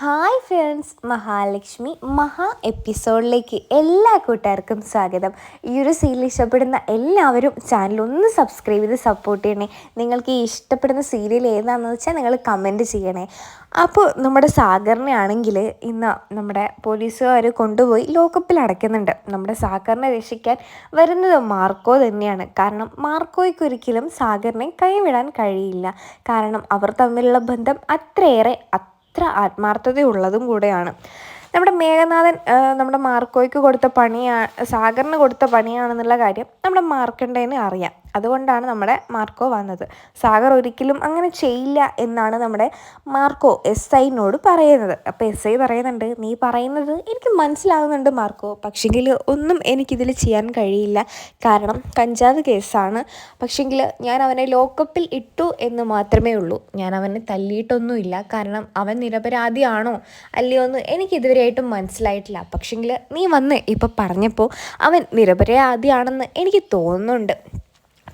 Hi friends Mahalakshmi മഹാ എപ്പിസോഡിലേക്ക് എല്ലാ കൂട്ടുകാർക്കും സ്വാഗതം. ഈ ഒരു സീരിയൽ ഇഷ്ടപ്പെടുന്ന എല്ലാവരും ചാനൽ ഒന്ന് സബ്സ്ക്രൈബ് ചെയ്ത് സപ്പോർട്ട് ചെയ്യണേ. നിങ്ങൾക്ക് ഈ ഇഷ്ടപ്പെടുന്ന സീരിയൽ ഏതാണെന്ന് വെച്ചാൽ നിങ്ങൾ കമന്റ് ചെയ്യണേ. അപ്പോൾ നമ്മുടെ സാഗറിനെ ആണെങ്കിൽ ഇന്ന് നമ്മുടെ പോലീസുകാർ കൊണ്ടുപോയി ലോക്കപ്പിൽ അടയ്ക്കുന്നുണ്ട്. നമ്മുടെ സാഗറിനെ രക്ഷിക്കാൻ വരുന്നത് മാർക്കോ തന്നെയാണ്. കാരണം മാർക്കോയ്ക്ക് ഒരിക്കലും സാഗറിനെ കൈവിടാൻ കഴിയില്ല. കാരണം അവർ തമ്മിലുള്ള ബന്ധം അത്രയേറെ അത്ര ആത്മാർത്ഥതയുള്ളതും കൂടെയാണ്. നമ്മുടെ മേഘനാഥൻ നമ്മുടെ മാർക്കോയ്ക്ക് കൊടുത്ത പണിയാ സാഗറിന് കൊടുത്ത പണിയാണെന്നുള്ള കാര്യം നമ്മുടെ മാർക്കണ്ടേന് അറിയാം. അതുകൊണ്ടാണ് നമ്മുടെ മാർക്കോ വന്നത്. സാഗർ ഒരിക്കലും അങ്ങനെ ചെയ്യില്ല എന്നാണ് നമ്മുടെ മാർക്കോ എസ് ഐനോട് പറയുന്നത്. അപ്പോൾ എസ് ഐ പറയുന്നുണ്ട് നീ പറയുന്നത് എനിക്ക് മനസ്സിലാകുന്നുണ്ട് മാർക്കോ. പക്ഷെങ്കിൽ ഒന്നും എനിക്കിതിൽ ചെയ്യാൻ കഴിയില്ല. കാരണം കഞ്ചാവ് കേസാണ്. പക്ഷെങ്കിൽ ഞാൻ അവനെ ലോക്കപ്പിൽ ഇട്ടു എന്ന് മാത്രമേ ഉള്ളൂ. ഞാൻ അവനെ തല്ലിയിട്ടൊന്നുമില്ല. കാരണം അവൻ നിരപരാധിയാണോ അല്ലയോ എന്ന് എനിക്ക് ഇതുവരെയായിട്ടും മനസ്സിലായിട്ടില്ല. പക്ഷെങ്കിൽ നീ വന്ന് ഇപ്പോൾ പറഞ്ഞപ്പോൾ അവൻ നിരപരാധിയാണെന്ന് എനിക്ക് തോന്നുന്നുണ്ട്.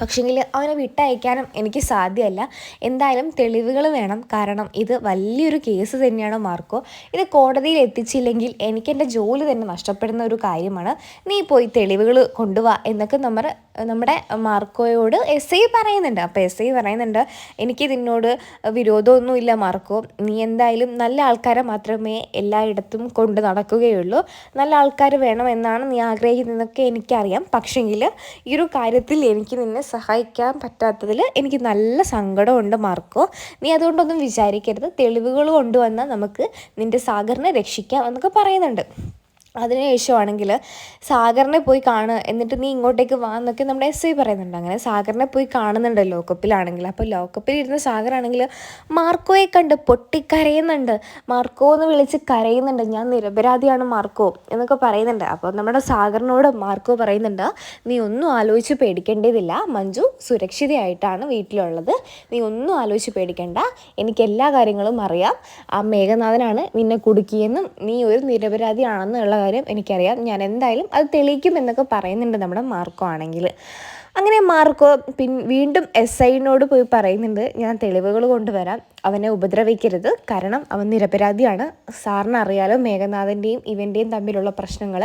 പക്ഷെങ്കിൽ അവനെ വിട്ടയക്കാനും എനിക്ക് സാധ്യമല്ല. എന്തായാലും തെളിവുകൾ വേണം. കാരണം ഇത് വലിയൊരു കേസ് തന്നെയാണ് മാർക്കോ? ഇത് കോടതിയിൽ എത്തിച്ചില്ലെങ്കിൽ എനിക്ക് എന്റെ ജോലി തന്നെ നഷ്ടപ്പെടുന്ന ഒരു കാര്യമാണ്. നീ പോയി തെളിവുകൾ കൊണ്ടുവാ എന്നൊക്കെ നമ്മുടെ നമ്മുടെ മാർക്കോയോട് എസ് ഐ പറയുന്നുണ്ട്. അപ്പോൾ എസ് ഐ പറയുന്നുണ്ട് എനിക്ക് നിന്നോട് വിരോധമൊന്നുമില്ല മാർക്കോ. നീ എന്തായാലും നല്ല ആൾക്കാരെ മാത്രമേ എല്ലായിടത്തും കൊണ്ട് നടക്കുകയുള്ളൂ. നല്ല ആൾക്കാർ വേണമെന്നാണ് നീ ആഗ്രഹിക്കുന്നതൊക്കെ എനിക്കറിയാം. പക്ഷെങ്കിൽ ഈ ഒരു കാര്യത്തിൽ എനിക്ക് നിന്നെ സഹായിക്കാൻ പറ്റാത്തതിൽ എനിക്ക് നല്ല സങ്കടമുണ്ട് മാർക്കോ. നീ അതുകൊണ്ടൊന്നും വിചാരിക്കരുത്. തെളിവുകൾ കൊണ്ടുവന്നാൽ നമുക്ക് നിന്റെ സാഗറിനെ രക്ഷിക്കാം എന്നൊക്കെ പറയുന്നുണ്ട്. അതിനുശേഷമാണെങ്കിൽ സാഗറിനെ പോയി കാണുക. എന്നിട്ട് നീ ഇങ്ങോട്ടേക്ക് വാ എന്നൊക്കെ നമ്മുടെ എസ് ഐ പറയുന്നുണ്ട്. അങ്ങനെ സാഗറിനെ പോയി കാണുന്നുണ്ട് ലോക്കപ്പിലാണെങ്കിൽ. അപ്പോൾ ലോക്കപ്പിൽ ഇരുന്ന സാഗറാണെങ്കിൽ മാർക്കോയെ കണ്ട് പൊട്ടിക്കരയുന്നുണ്ട്. മാർക്കോ എന്ന് വിളിച്ച് കരയുന്നുണ്ട്. ഞാൻ നിരപരാധിയാണ് മാർക്കോ എന്നൊക്കെ പറയുന്നുണ്ട്. അപ്പോൾ നമ്മുടെ സാഗറിനോട് മാർക്കോ പറയുന്നുണ്ട് നീ ഒന്നും ആലോചിച്ച് പേടിക്കേണ്ടതില്ല. മഞ്ജു സുരക്ഷിതയായിട്ടാണ് വീട്ടിലുള്ളത്. നീ ഒന്നും ആലോചിച്ച് പേടിക്കേണ്ട. എനിക്ക് എല്ലാ കാര്യങ്ങളും അറിയാം. ആ മേഘനാഥനാണ് നിന്നെ കുടുക്കിയെന്നും നീ ഒരു നിരപരാധിയാണെന്നുള്ള കാര്യം എനിക്കറിയാം. ഞാൻ എന്തായാലും അത് തെളിയിക്കും എന്നൊക്കെ പറയുന്നുണ്ട് നമ്മുടെ മാർക്കോ ആണെങ്കിൽ. അങ്ങനെ മാർക്കോ പിൻ വീണ്ടും എസ് ഐനോട് പോയി പറയുന്നുണ്ട്. ഞാൻ തെളിവുകൾ കൊണ്ടുവരാം. അവനെ ഉപദ്രവിക്കരുത്. കാരണം അവൻ നിരപരാധിയാണ്. സാറിന് അറിയാലോ മേഘനാഥന്റെയും ഇവന്റെയും തമ്മിലുള്ള പ്രശ്നങ്ങൾ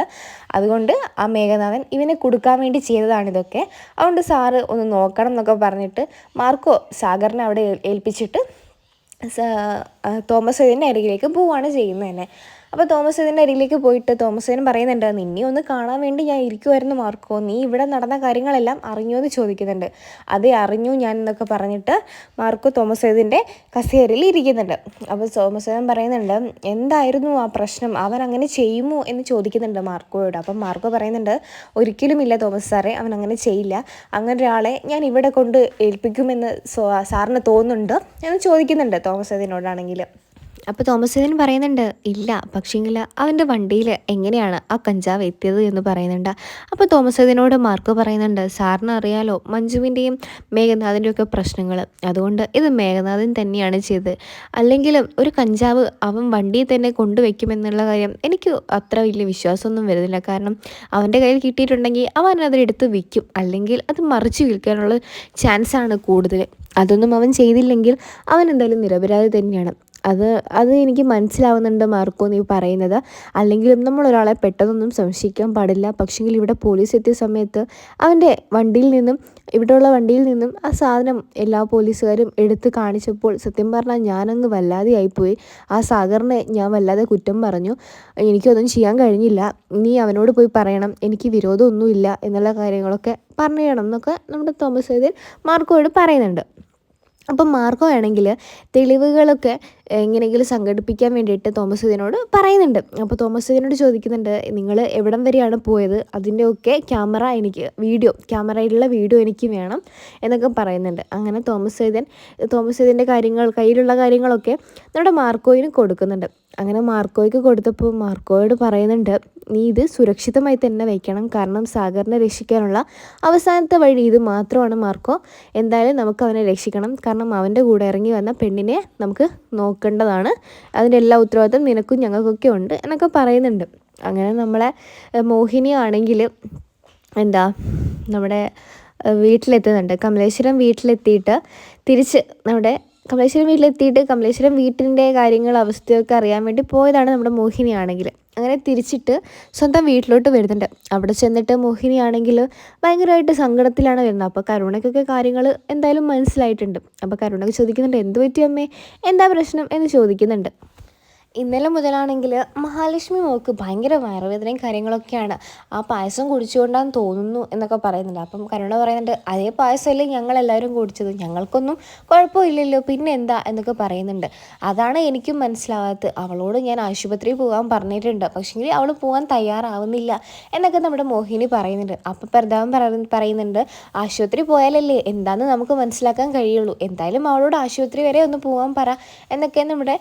അതുകൊണ്ട് ആ മേഘനാഥൻ ഇവനെ കൊടുക്കാൻ വേണ്ടി ചെയ്തതാണിതൊക്കെ അതുകൊണ്ട് സാറ് ഒന്ന് നോക്കണം എന്നൊക്കെ പറഞ്ഞിട്ട് മാർക്കോ സാഗറിനെ അവിടെ ഏൽപ്പിച്ചിട്ട് തോമസ് ഇതിന്റെ അരികിലേക്ക് പോവുകയാണ് ചെയ്യുന്നത് തന്നെ. അപ്പോൾ തോമസ് ഇതിന്റെ അരികിലേക്ക് പോയിട്ട് തോമസ് ഇതിന് പറയുന്നുണ്ട് നിന്നെ ഒന്ന് കാണാൻ വേണ്ടി ഞാൻ ഇരിക്കുമായിരുന്നു മാർക്കോ. നീ ഇവിടെ നടന്ന കാര്യങ്ങളെല്ലാം അറിഞ്ഞോ എന്ന് ചോദിക്കുന്നുണ്ട്. അതേ അറിഞ്ഞു ഞാൻ എന്നൊക്കെ പറഞ്ഞിട്ട് മാർക്കോ തോമസ് ഇതിന്റെ കസേരയിൽ ഇരിക്കുന്നുണ്ട്. അപ്പോൾ തോമസ് ഏതൻ പറയുന്നുണ്ട് എന്തായിരുന്നു ആ പ്രശ്നം? അവൻ അങ്ങനെ ചെയ്യുമോ എന്ന് ചോദിക്കുന്നുണ്ട് മാർക്കോയോട്. അപ്പം മാർക്കോ പറയുന്നുണ്ട് ഒരിക്കലുമില്ല തോമസ് സാറേ അവൻ അങ്ങനെ ചെയ്യില്ല. അങ്ങനെ ഒരാളെ ഞാൻ ഇവിടെ കൊണ്ട് ഏൽപ്പിക്കുമെന്ന് സാറിന് തോന്നുന്നുണ്ട് എന്ന് ചോദിക്കുന്നുണ്ട് തോമസ് ഏതിനോടാണെങ്കിൽ അപ്പോൾ തോമസ് ഏതൻ പറയുന്നുണ്ട് ഇല്ല പക്ഷേങ്കിൽ അവന്റെ വണ്ടിയിൽ എങ്ങനെയാണ് ആ കഞ്ചാവ് എത്തിയത് എന്ന് പറയുന്നുണ്ട്. അപ്പോൾ തോമസ് മാർക്ക് പറയുന്നുണ്ട് സാറിന് അറിയാലോ മഞ്ജുവിന്റെയും മേഘനാഥിന്റെയും ഒക്കെ പ്രശ്നങ്ങൾ അതുകൊണ്ട് ഇത് മേഘനാഥൻ തന്നെയാണ് ചെയ്തത്. അല്ലെങ്കിൽ ഒരു കഞ്ചാവ് അവൻ വണ്ടിയിൽ തന്നെ കൊണ്ടുവയ്ക്കുമെന്നുള്ള കാര്യം എനിക്ക് അത്ര വലിയ വിശ്വാസമൊന്നും വരുന്നില്ല. കാരണം അവന്റെ കയ്യിൽ കിട്ടിയിട്ടുണ്ടെങ്കിൽ അവൻ അതിലെടുത്ത് വിൽക്കും അല്ലെങ്കിൽ അത് മറിച്ച് വിൽക്കാനുള്ള ചാൻസാണ് കൂടുതൽ അതൊന്നും അവൻ ചെയ്തില്ലെങ്കിൽ അവൻ എന്തായാലും നിരപരാധി തന്നെയാണ്. അത് അത് എനിക്ക് മനസ്സിലാവുന്നുണ്ട് മാർക്കോ നീ പറയുന്നത്. അല്ലെങ്കിലും നമ്മൾ ഒരാളെ പെട്ടെന്നൊന്നും സംശയിക്കാൻ പാടില്ല. പക്ഷെങ്കിൽ ഇവിടെ പോലീസ് എത്തിയ സമയത്ത് അവന്റെ വണ്ടിയിൽ നിന്നും ഇവിടെയുള്ള വണ്ടിയിൽ നിന്നും ആ സാധനം എല്ലാ പോലീസുകാരും എടുത്ത് കാണിച്ചപ്പോൾ സത്യം പറഞ്ഞാൽ ഞാനങ്ങ് വല്ലാതെ ആയിപ്പോയി. ആ സാഗറിനെ ഞാൻ വല്ലാതെ കുറ്റം പറഞ്ഞു. എനിക്കൊന്നും ചെയ്യാൻ കഴിഞ്ഞില്ല. നീ അവനോട് പോയി പറയണം. എനിക്ക് വിരോധമൊന്നുമില്ല എന്നുള്ള കാര്യങ്ങളൊക്കെ പറഞ്ഞു തരണം എന്നൊക്കെ നമ്മുടെ തോമസ് ഏതിൽ മാർക്കോയോട് പറയുന്നുണ്ട്. അപ്പം മാർക്കോ ആണെങ്കിൽ തെളിവുകളൊക്കെ എങ്ങനെയെങ്കിലും സംഘടിപ്പിക്കാൻ വേണ്ടിയിട്ട് തോമസ് ഇതിനോട് പറയുന്നുണ്ട്. അപ്പോൾ തോമസ് ഇതിനോട് ചോദിക്കുന്നുണ്ട് നിങ്ങൾ എവിടം വരെയാണ് പോയത്? അതിന്റെയൊക്കെ ക്യാമറ എനിക്ക് വീഡിയോ ക്യാമറയിലുള്ള വീഡിയോ എനിക്ക് വേണം എന്നൊക്കെ പറയുന്നുണ്ട്. അങ്ങനെ തോമസ് ഇതിൻ തോമസ് ഇതിന്റെ കാര്യങ്ങൾ കയ്യിലുള്ള കാര്യങ്ങളൊക്കെ നമ്മുടെ മാർക്കോയിന് കൊടുക്കുന്നുണ്ട്. അങ്ങനെ മാർക്കോയ്ക്ക് കൊടുത്തപ്പോൾ മാർക്കോയോട് പറയുന്നുണ്ട് നീ ഇത് സുരക്ഷിതമായി തന്നെ വയ്ക്കണം. കാരണം സാഗറിനെ രക്ഷിക്കാനുള്ള അവസാനത്തെ വഴി ഇത് മാത്രമാണ് മാർക്കോ. എന്തായാലും നമുക്ക് അവനെ രക്ഷിക്കണം. കാരണം അവന്റെ കൂടെ ഇറങ്ങി വന്ന പെണ്ണിനെ നമുക്ക് നോക്കേണ്ടതാണ്. അതിന്റെ എല്ലാ ഉത്തരവാദിത്തം നിനക്കും ഞങ്ങൾക്കൊക്കെ ഉണ്ട് എന്നൊക്കെ പറയുന്നുണ്ട്. അങ്ങനെ നമ്മളെ മോഹിനി ആണെങ്കിൽ എന്താ നമ്മുടെ വീട്ടിലെത്തുന്നുണ്ട്. കമലേശ്വരം വീട്ടിലെത്തിയിട്ട് തിരിച്ച് നമ്മുടെ കമലേശ്വരം വീട്ടിലെത്തിയിട്ട് കമലേശ്വരം വീട്ടിന്റെ കാര്യങ്ങൾ അവസ്ഥയൊക്കെ അറിയാൻ വേണ്ടി പോയതാണ് നമ്മുടെ മോഹിനിയാണെങ്കിൽ അങ്ങനെ തിരിച്ചിട്ട് സ്വന്തം വീട്ടിലോട്ട് വരുന്നുണ്ട്. അവിടെ ചെന്നിട്ട് മോഹിനിയാണെങ്കിൽ ഭയങ്കരമായിട്ട് സങ്കടത്തിലാണ് വരുന്നത്. അപ്പോൾ കരുണയ്ക്കൊക്കെ കാര്യങ്ങൾ എന്തായാലും മനസ്സിലായിട്ടുണ്ട്. അപ്പോൾ കരുണയ്ക്ക് ചോദിക്കുന്നുണ്ട് എന്ത് പറ്റി അമ്മേ? എന്താ പ്രശ്നം? എന്ന് ചോദിക്കുന്നുണ്ട്. ഇന്നലെ മുതലാണെങ്കിൽ മഹാലക്ഷ്മി മോൾക്ക് ഭയങ്കര വയറുവേദനയും കാര്യങ്ങളൊക്കെയാണ്. ആ പായസം കുടിച്ചുകൊണ്ടാന്ന് തോന്നുന്നു എന്നൊക്കെ പറയുന്നുണ്ട്. അപ്പം കരുണ പറയുന്നുണ്ട് അതേ പായസമല്ലേ ഞങ്ങളെല്ലാവരും കുടിച്ചത്? ഞങ്ങൾക്കൊന്നും കുഴപ്പമില്ലല്ലോ പിന്നെ എന്താ എന്നൊക്കെ പറയുന്നുണ്ട്. അതാണ് എനിക്കും മനസ്സിലാവാത്തത്. അവളോട് ഞാൻ ആശുപത്രിയിൽ പോകാൻ പറഞ്ഞിട്ടുണ്ട്. പക്ഷേങ്കിൽ അവൾ പോകാൻ തയ്യാറാവുന്നില്ല എന്നൊക്കെ നമ്മുടെ മോഹിനി പറയുന്നുണ്ട്. അപ്പം പ്രതാപൻ പറയുന്നുണ്ട് ആശുപത്രി പോയാലല്ലേ എന്താണെന്ന് നമുക്ക് മനസ്സിലാക്കാൻ കഴിയുള്ളൂ. എന്തായാലും അവളോട് ആശുപത്രി വരെ ഒന്ന് പോകാൻ പറ എന്നൊക്കെ നമ്മുടെ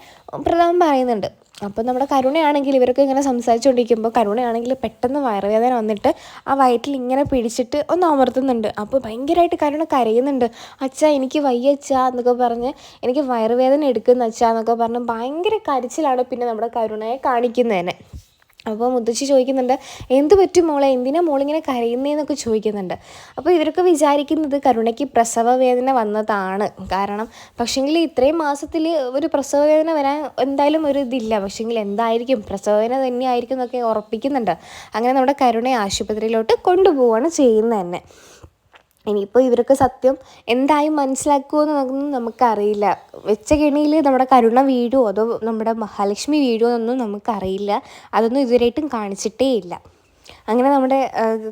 പ്രതാപൻ പറയുന്നുണ്ട്. അപ്പോൾ നമ്മുടെ കരുണയാണെങ്കിൽ ഇവരൊക്കെ ഇങ്ങനെ സംസാരിച്ചുകൊണ്ടിരിക്കുമ്പോൾ കരുണയാണെങ്കിൽ പെട്ടെന്ന് വയറുവേദന വന്നിട്ട് ആ വയറ്റിൽ ഇങ്ങനെ പിടിച്ചിട്ട് ഒന്ന് അമർത്തുന്നുണ്ട്. അപ്പോൾ ഭയങ്കരമായിട്ട് കരുണ കരയുന്നുണ്ട്. അച്ഛാ എനിക്ക് വയ്യ അച്ഛാ എന്നൊക്കെ പറഞ്ഞ് എനിക്ക് വയറുവേദന എടുക്കുന്ന അച്ഛാ എന്നൊക്കെ പറഞ്ഞ് ഭയങ്കര കരച്ചിലാണ് പിന്നെ നമ്മുടെ കരുണയെ കാണിക്കുന്നതന്നെ അപ്പോൾ മുത്തശ്ശി ചോദിക്കുന്നുണ്ട് എന്ത് പറ്റും മോളെ? എന്തിനാ മോളിങ്ങനെ കരയുന്നതെന്നൊക്കെ ചോദിക്കുന്നുണ്ട്. അപ്പോൾ ഇവരൊക്കെ വിചാരിക്കുന്നത് കരുണയ്ക്ക് പ്രസവ വേദന വന്നതാണ്. കാരണം പക്ഷേങ്കിൽ ഇത്രയും മാസത്തിൽ ഒരു പ്രസവ വേദന വരാൻ എന്തായാലും ഒരു ഇതില്ല. പക്ഷേങ്കിൽ എന്തായിരിക്കും? പ്രസവ വേദന തന്നെയായിരിക്കും എന്നൊക്കെ ഉറപ്പിക്കുന്നുണ്ട്. അങ്ങനെ നമ്മുടെ കരുണയെ ആശുപത്രിയിലോട്ട് കൊണ്ടുപോവുകയാണ് ചെയ്യുന്നത് തന്നെ. ഇനിയിപ്പോൾ ഇവരൊക്കെ സത്യം എന്തായും മനസ്സിലാക്കുമെന്നൊന്നും നമുക്കറിയില്ല. വെച്ച കെണിയിൽ നമ്മുടെ കരുണ വീഴുമോ അതോ നമ്മുടെ മഹാലക്ഷ്മി വീഴുമോ എന്നൊന്നും നമുക്കറിയില്ല. അതൊന്നും ഇതുവരെയായിട്ടും കാണിച്ചിട്ടേ ഇല്ല അങ്ങനെ നമ്മുടെ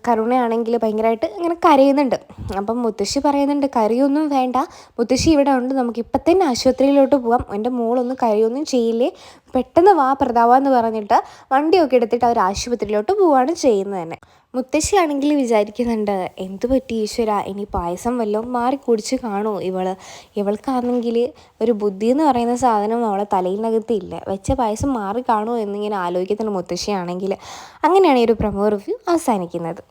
കരുണയാണെങ്കിൽ ഭയങ്കരമായിട്ട് അങ്ങനെ കരയുന്നുണ്ട്. അപ്പം മുത്തശ്ശി പറയുന്നുണ്ട് കരയൊന്നും വേണ്ട. മുത്തശ്ശി ഇവിടെ ഉണ്ട്. നമുക്ക് ഇപ്പം തന്നെ ആശുപത്രിയിലോട്ട് പോവാം. എന്റെ മോളൊന്നും കരയൊന്നും ചെയ്യില്ലേ? പെട്ടെന്ന് വാ പ്രതാവെന്ന് പറഞ്ഞിട്ട് വണ്ടിയൊക്കെ എടുത്തിട്ട് അവർ ആശുപത്രിയിലോട്ട് പോവുകയാണ് ചെയ്യുന്നത് തന്നെ. മുത്തശ്ശിയാണെങ്കിൽ വിചാരിക്കുന്നുണ്ട് എന്ത് പറ്റി ഈശ്വര? ഇനി പായസം വല്ലതും മാറി കുടിച്ച് കാണുമോ ഇവൾ ഇവൾക്കാണെങ്കിൽ ഒരു ബുദ്ധി എന്ന് പറയുന്ന സാധനം അവളെ തലയിൽ ഇല്ല. വെച്ച പായസം മാറി കാണുമോ എന്നിങ്ങനെ ആലോചിക്കുന്നുണ്ട് മുത്തശ്ശിയാണെങ്കിൽ അങ്ങനെയാണ് ഈ ഒരു പ്രമോ റിവ്യൂ അവസാനിക്കുന്നത്.